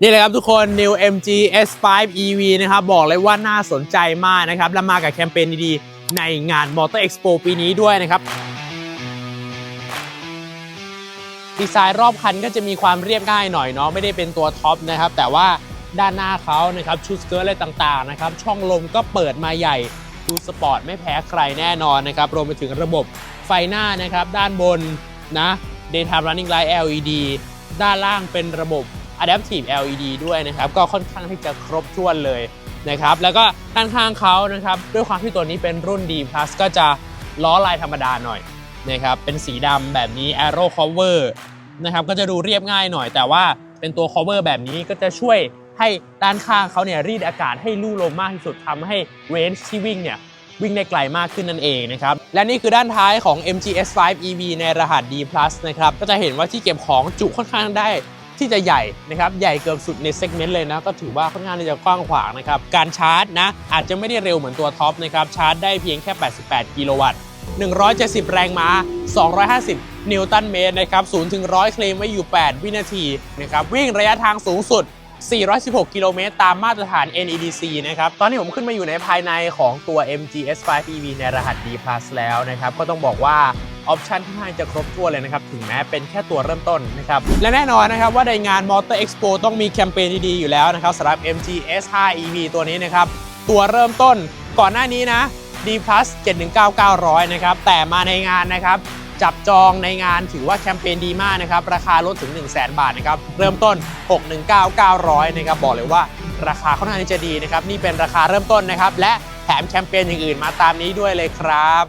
นี่เลยครับทุกคน New MG S5 EV นะครับ บอกเลยว่าน่าสนใจมากนะครับ และมากับแคมเปญดีๆ ในงาน Motor Expo ปีนี้ด้วยนะครับ ดีไซน์รอบคันก็จะมีความเรียบง่ายหน่อยเนาะไม่ได้เป็นตัวท็อปนะครับ แต่ว่าด้านหน้าเขานะครับ ชุดสเกิร์ตอะไรต่างๆนะครับ ช่องลมก็เปิดมาใหญ่ดูสปอร์ตไม่แพ้ใครแน่นอนนะครับ รวมไปถึงระบบไฟหน้านะครับ ด้านบนนะ Daytime Running Light LED ด้านล่างเป็นระบบ Adaptive LED ด้วยนะครับ ก็ค่อนข้างที่จะครบถ้วนเลยนะครับ แล้วก็ด้านข้างเขานะครับ ด้วยความที่ตัวนี้เป็นรุ่น D Plus ก็จะล้อลายธรรมดาหน่อยนะครับ เป็นสีดำแบบนี้ Aero Cover นะครับ ก็จะดูเรียบง่ายหน่อย แต่ว่าเป็นตัว cover แบบนี้ก็จะช่วยให้ด้านข้างเขาเนี่ยรีดอากาศให้ลู่ลมมากที่สุดทำให้ range ที่วิ่งเนี่ยวิ่งได้ไกลมากขึ้นนั่นเองนะครับ และนี่คือด้านท้ายของ MG S5 EV ในรหัส D+ นะครับ ก็จะเห็นว่าที่เก็บของจุค่อนข้างได้ ที่จะใหญ่นะครับใหญ่เกือบสุดในเซกเมนต์เลยนะก็ถือว่าค่อนข้างที่จะกว้างขวางนะครับการชาร์จนะอาจจะไม่ได้เร็วเหมือนตัวท็อปนะครับชาร์จได้เพียงแค่ 88 กิโลวัตต์ 170 แรงม้า 250 นิวตันเมตรนะครับ0ถึง100 เคลมไว้อยู่ 8 วินาทีนะครับวิ่งระยะทางสูงสุด 416 กิโลเมตรตามมาตรฐาน NEDC นะครับ ตอนนี้ผมขึ้นมาอยู่ในภายในของตัว MG S5 EV ในรหัส D+ แล้วนะครับ ก็ต้องบอกว่า ออปชันค่อนข้างจะครบถ้วนเลยนะครับ ถึงแม้เป็นแค่ตัวเริ่มต้นนะครับ และแน่นอนนะครับว่าในงาน Motor Expo ต้องมีแคมเปญดีๆอยู่แล้วนะครับสำหรับ MG S5 EV ตัวนี้นะครับ ตัวเริ่มต้นก่อนหน้านี้นะ D Plus 719,900 นะครับ แต่มาในงานนะครับ จับจองในงานถือว่าแคมเปญดีมากนะครับ ราคาลดถึง 1 0 0 0 0 0 บาทนะครับ เริ่มต้น 619,900 นะครับ บอกเลยว่าราคาค่อนข้างที่จะดีนะครับ นี่เป็นราคาเริ่มต้นนะครับ และแถมแคมเปญอย่างอื่นมาตามนี้ด้วยเลยครับ